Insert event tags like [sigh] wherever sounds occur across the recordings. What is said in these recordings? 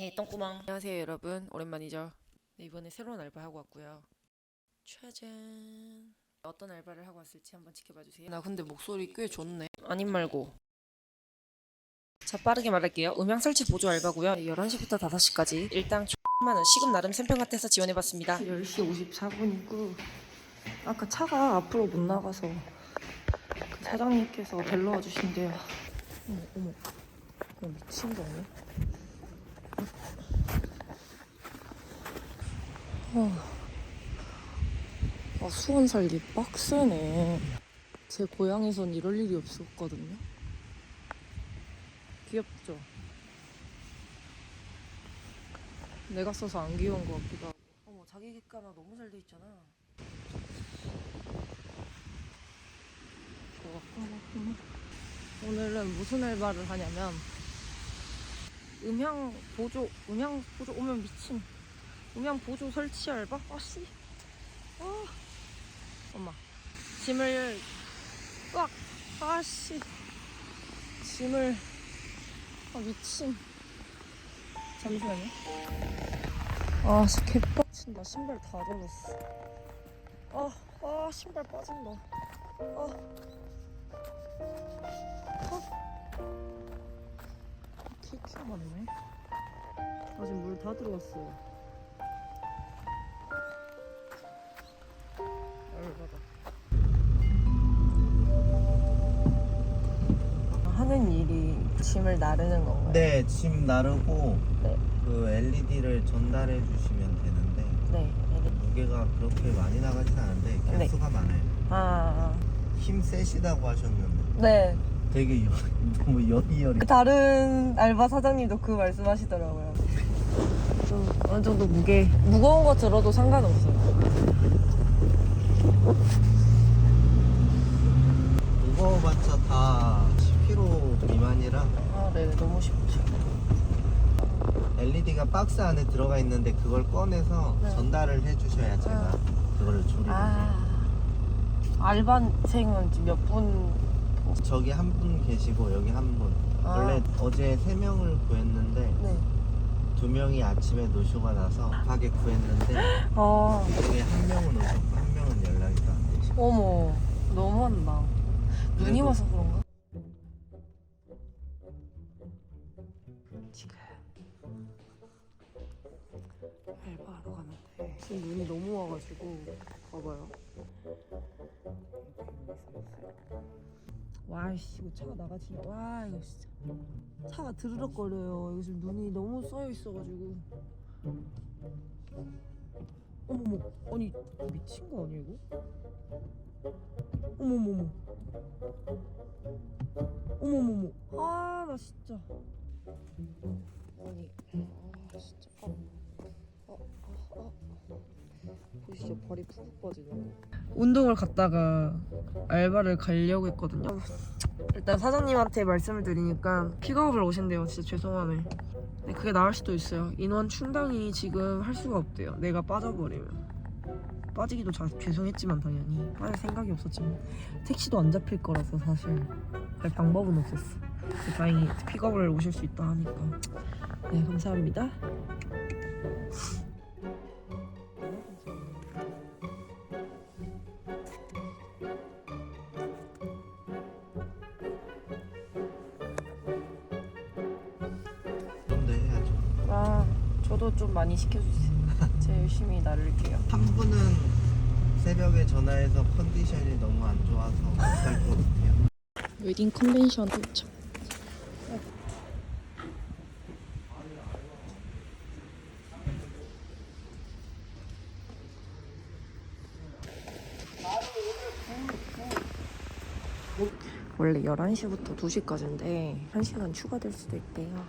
예, 똥구멍. 안녕하세요, 여러분. 오랜만이죠. 네, 이번에 새로운 알바 하고 왔고요. 짜잔. 어떤 알바를 하고 왔을지 한번 지켜봐 주세요. 나 근데 목소리 꽤 좋네. 아님 말고. 자, 빠르게 말할게요. 음향 설치 보조 알바고요. 11시부터 5시까지 일당 X만 원 시급 나름 샘평 같아서 지원해 봤습니다. 10시 54분이고 아까 차가 앞으로 못 나가서 그 사장님께서 데려와 주신대요. 어머, 어머. 어머 미친 거 아니야? 아, 수원 살기 빡세네. 제 고향에선 이럴 일이 없었거든요. 귀엽죠? 내가 써서 안 귀여운 것 같기도 하고. 어머, 자기 객가나 너무 잘 돼 있잖아. 좋았구나. 오늘은 무슨 알바를 하냐면 음향 보조, 음향 보조 오면 미친. 음향 보조 설치 알바? 아씨. 아. 엄마. 짐을 으악. 아씨. 짐을 아 미친. 잠시만요. 아, 진짜 개빡친다. 신발 다 젖었어. 아, 아, 신발 빠진다. 아. 아. 맞네. 아직 물 다. 열받아. 하는 일이 짐을 나르는 건가요? 네, 짐 나르고 네. 그 LED를 전달해 주시면 되는데 네. 네. 무게가 그렇게 많이 나가진 않은데 네. 개수가 많아요. 아, 힘 세시다고 하셨는데 네. 되게 여, [laughs] 너무 여리여리. 다른 알바 사장님도 그 말씀하시더라고요. 좀 어느 정도 무게 무거운 거 들어도 상관없어요. 무거워봤자 다 10kg 미만이라 아, 네, 너무 쉽죠. LED가 박스 안에 들어가 있는데 그걸 꺼내서 네. 전달을 해주셔야 제가 아. 그거를 조리를 해요. 아, 알바생은 지금 몇 분? 저기 한 분 계시고 여기 한 분. 아. 원래 어제 세 명을 구했는데 네. 두 명이 아침에 노쇼가 나서 급하게 구했는데 아, 중에 한 명은 오셨고 한 명은 연락이 또 안 되시고 어머, 너무한다. 눈이 와서 그런가? 지금 알바하러 가는데 지금 눈이 너무 와가지고 봐봐요. 와이씨 이거 차가 나가지 와 이거 진짜. 차가 드르륵거려요. 지금 눈이 너무 쌓여 있어가지고. 어머머 아니 미친 거 아니야 이거? 어머머머. 어머머머. 아 나 진짜. 아니 아 진짜. 아, 아, 아, 아. 보시죠 발이 푹푹 빠지는 거 운동을 갔다가 알바를 가려고 했거든요. 일단 사장님한테 말씀을 드리니까 픽업을 오신대요. 진짜 죄송하네. 네, 그게 나을 수도 있어요. 인원 충당이 지금 할 수가 없대요. 내가 빠져버리면. 빠지기도 자, 죄송했지만 당연히. 빠질 생각이 없었지만. 택시도 안 잡힐 거라서 사실. 별 방법은 없었어. 다행히 픽업을 오실 수 있다 하니까. 네 감사합니다 많이 시켜주세요. [laughs] 제가 열심히 나를게요. 한 분은 새벽에 전화해서 컨디션이 너무 안 좋아서 못갈것 같아요. 웨딩 컨벤션 도착 원래 11시부터 2시까지인데 1시간 추가될 수도 있대요.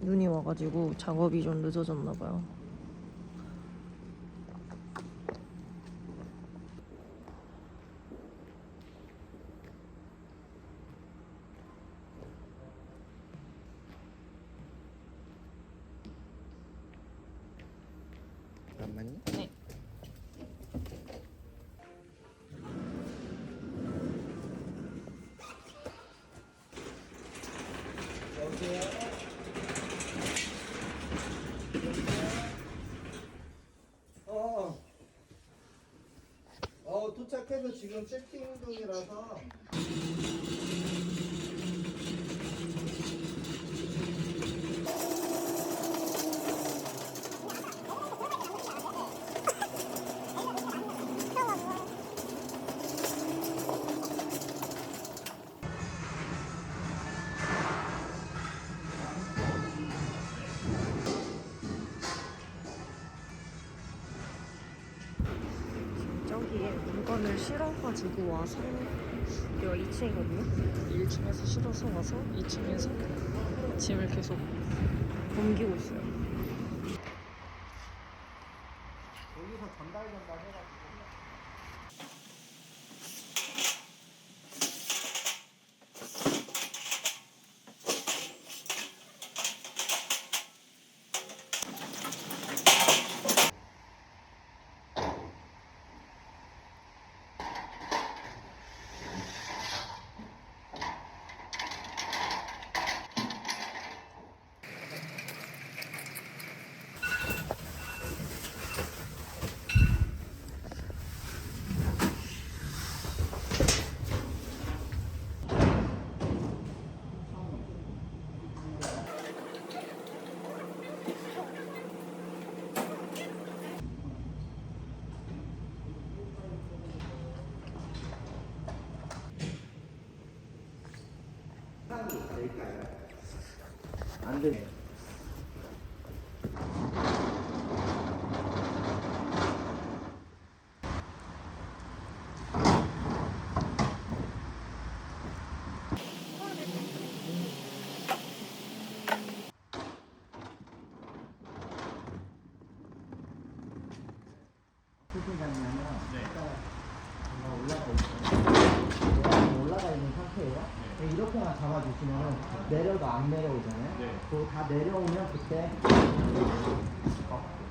눈이 와가지고 작업이 좀 늦어졌나 봐요 어, 어, 어, 도착해서 지금 채팅 중이라서. 실어가지고 와서 여기가 2층이거든요. 1층에서 실어서 와서 2층에서 짐을 계속 옮기고 있어요. 안 올라가 있어요. 올라가 있는 상태예요. 네, 이렇게만 잡아주시면 내려도 안 내려오잖아요. 그거 다 내려오면 그때 어.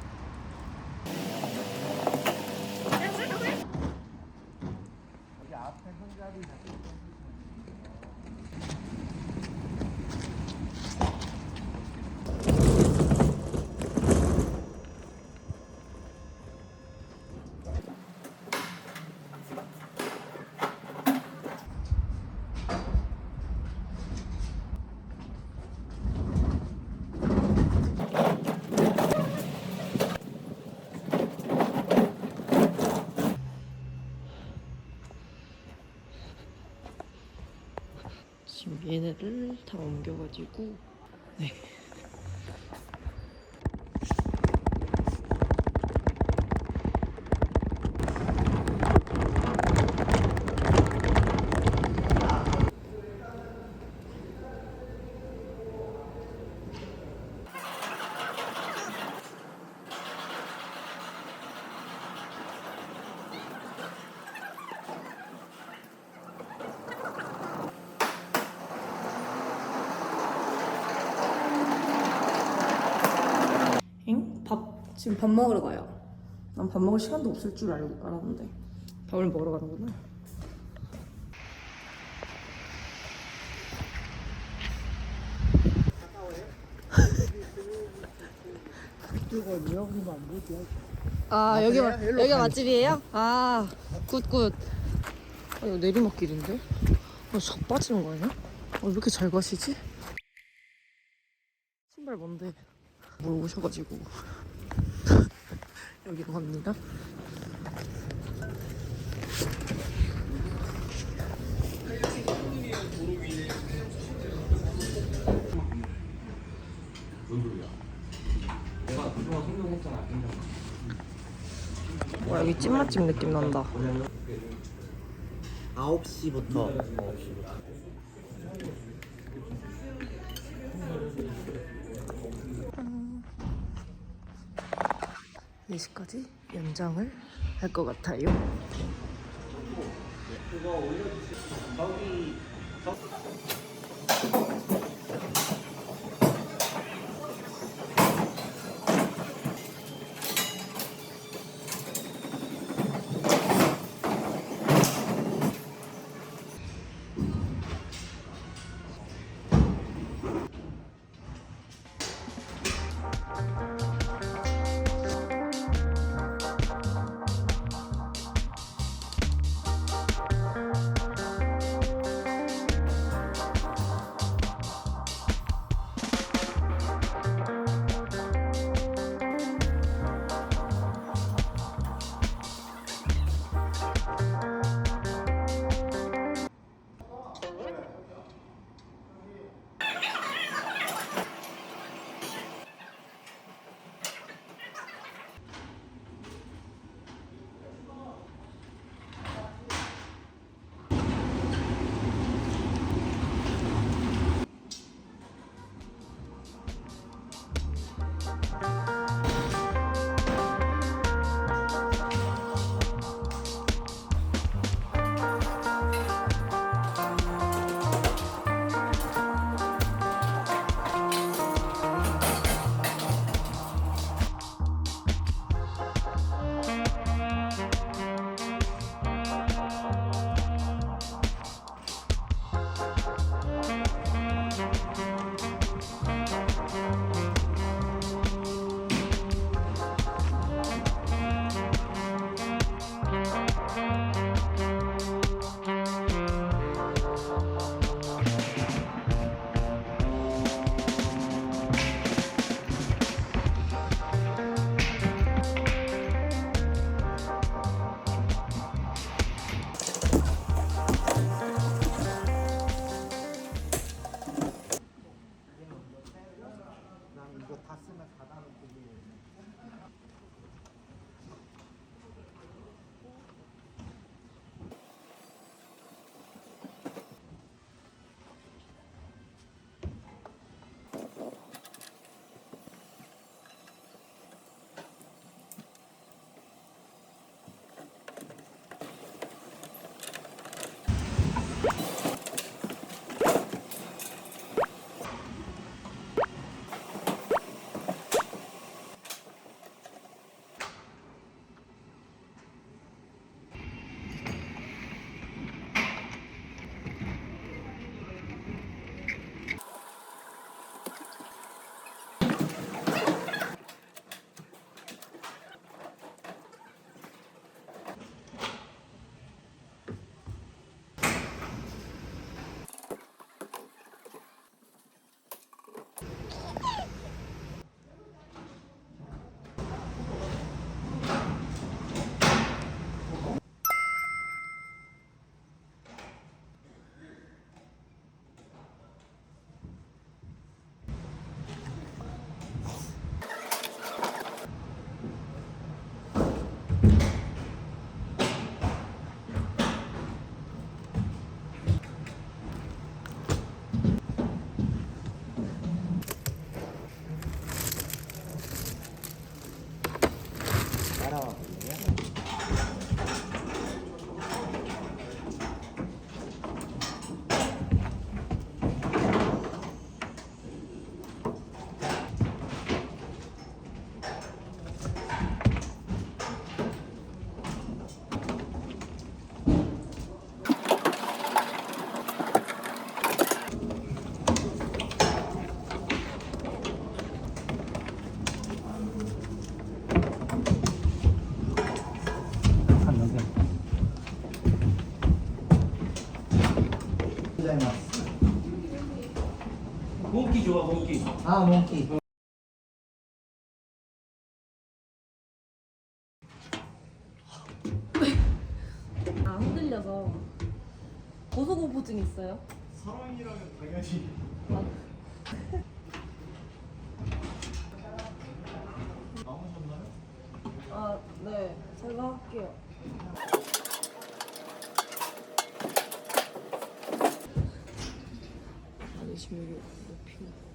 얘네를 다 옮겨가지고 네. 응? 밥 지금 밥 먹으러 가요. 난 밥 먹을 시간도 없을 줄 알, 알았는데 밥을 먹으러 가는구나. 아 여기 가 여기가 맛집이에요? 아 굿굿. 아, 이거 내리막길인데? 아, 석 빠지는 거 아니야? 아, 왜 이렇게 잘 가시지? 신발 뭔데? 물어보셔가지고 [laughs] 여기로 갑니다. 와 여기 찐맛집 느낌 난다. 9시부터 4시까지 연장을 할 것 같아요. 아 몽키 아 흔들려서 고소공포증 있어요? 사랑이라면 당연히 나오셨나요? 아, 네. 제가 할게요. 여기 높이가 상당히 높습니다.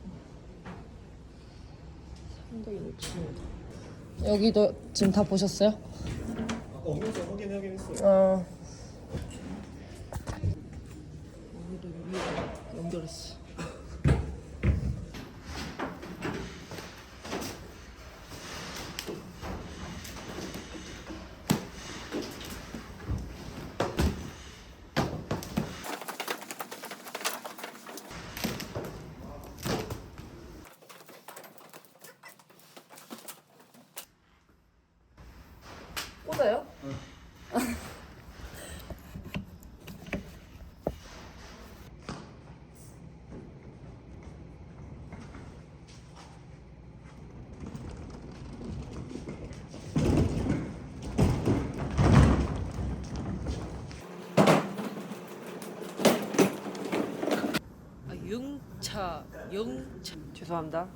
여기도 지금 다 보셨어요? 아까 오면서 확인하긴 했어요 어. 연결했어. 꽂아요? 아, 융차, 융차. 죄송합니다.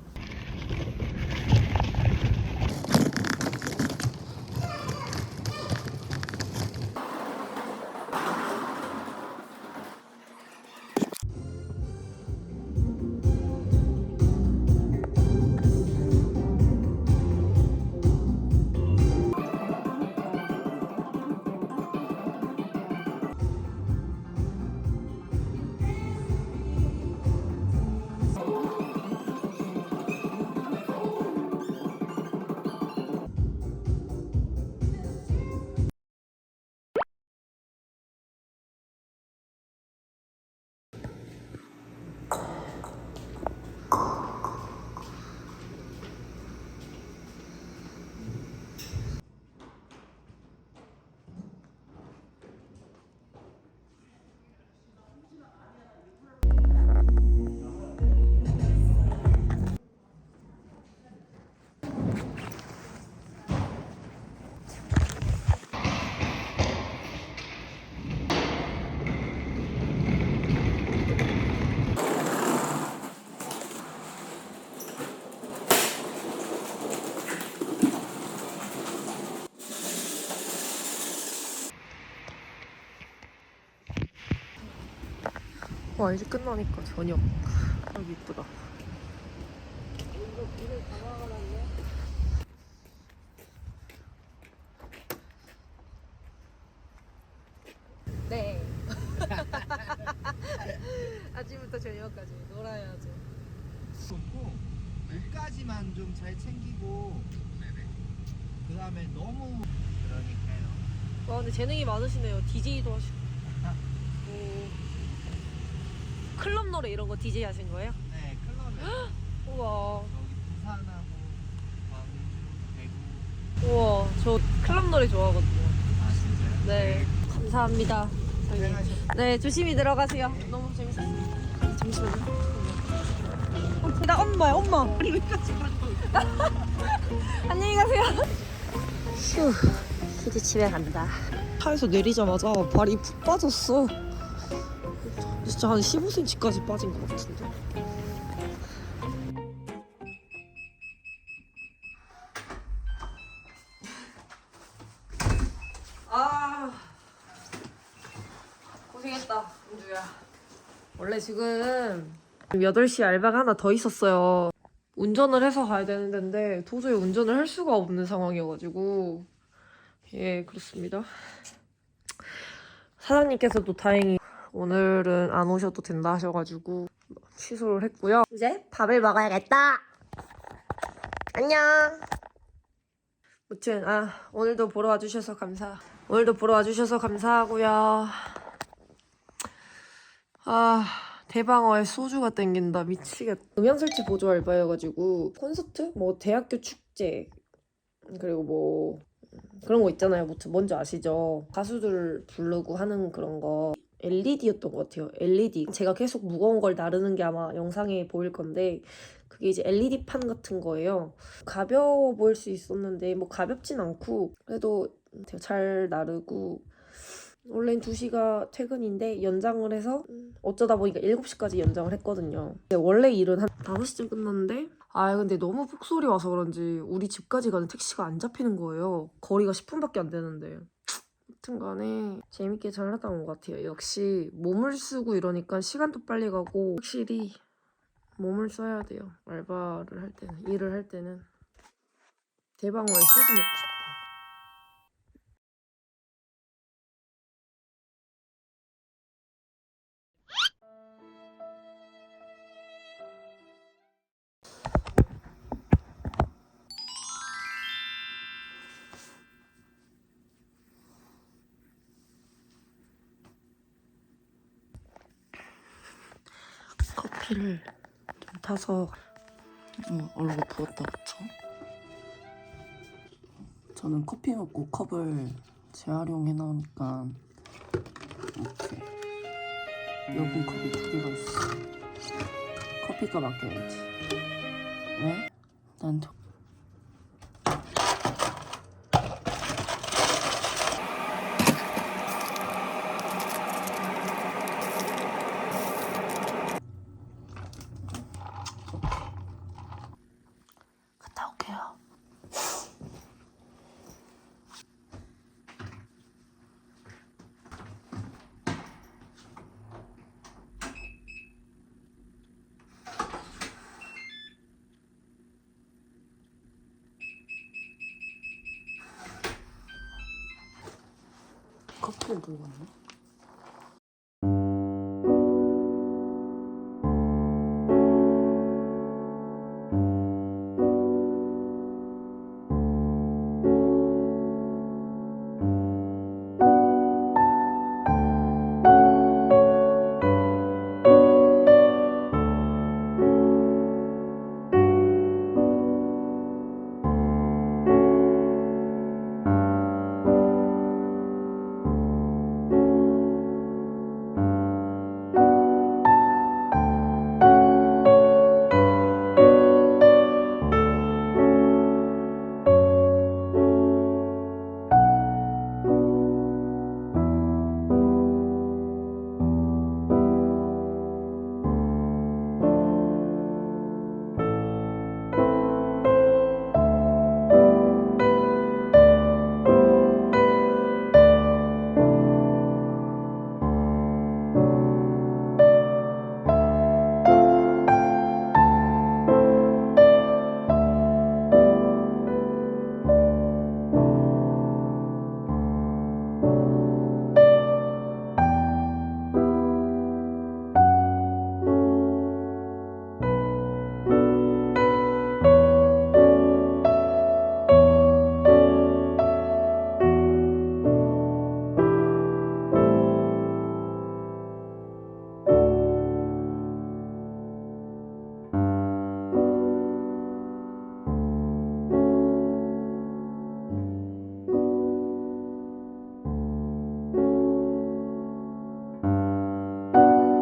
와 이제 끝나니까 저녁. 여기 이쁘다. 네. [laughs] 아침부터 저녁까지 놀아야죠. 좋고 물까지만 좀 잘 챙기고 그 다음에 너무 그러니까요. 와 근데 재능이 많으시네요. DJ도 하시고 오. 클럽 노래 이런 거 DJ 하신 거예요? 네 클럽에. [gasps] 우와. 여기 부산하고 광주 대구. 우와 저 클럽 노래 좋아하거든요. 아 진짜요? 네. 감사합니다. 고생하셨어요 네 조심히 들어가세요. 너무 재밌었어요. 잠시만요. 어, 나 엄마야 엄마. 우리 [laughs] 여기까지 안녕히 가세요. 휴 이제 집에 간다. 차에서 내리자마자 발이 푹 빠졌어 진짜 한 15cm까지 빠진 것 같은데. 아 고생했다 은주야. 원래 지금 8시 알바가 하나 더 있었어요. 운전을 해서 가야 되는 데인데 도저히 운전을 할 수가 없는 상황이어가지고. 예 그렇습니다. 사장님께서도 다행히 오늘은 안 오셔도 된다 하셔가지고 취소를 했고요. 이제 밥을 먹어야겠다. 안녕. 무튼 아 오늘도 보러 와주셔서 감사 오늘도 보러 와주셔서 감사하고요. 아 대방어에 소주가 땡긴다. 미치겠다 음향 설치 보조 알바여가지고 콘서트? 뭐 대학교 축제 그리고 뭐 그런 거 있잖아요. 무튼 뭔지 아시죠? 가수들 부르고 하는 그런 거 LED였던 것 같아요. LED. 제가 계속 무거운 걸 나르는 게 아마 영상에 보일 건데 그게 이제 LED 판 같은 거예요. 가벼워 보일 수 있었는데 뭐 가볍진 않고 그래도 되게 잘 나르고 원래는 2시가 퇴근인데 연장을 해서 어쩌다 보니까 7시까지 연장을 했거든요. 원래 일은 한 5시쯤 끝났는데 아 근데 너무 폭소리 와서 그런지 우리 집까지 가는 택시가 안 잡히는 거예요. 거리가 10분밖에 안 되는데. 하여튼간에 재밌게 잘 하다 온 것 같아요. 역시 몸을 쓰고 이러니까 시간도 빨리 가고 확실히 몸을 써야 돼요. 알바를 할 때는 일을 할 때는 대방어에 소주 먹고 싶다. 커피를 좀 타서 어, 얼굴 부었다 그쵸? 저는 커피 먹고 컵을 재활용해 놓으니까 이렇게 얇은 컵이 두 개가 있어 커피값 아껴야지 왜? 난 저... 들고 왔네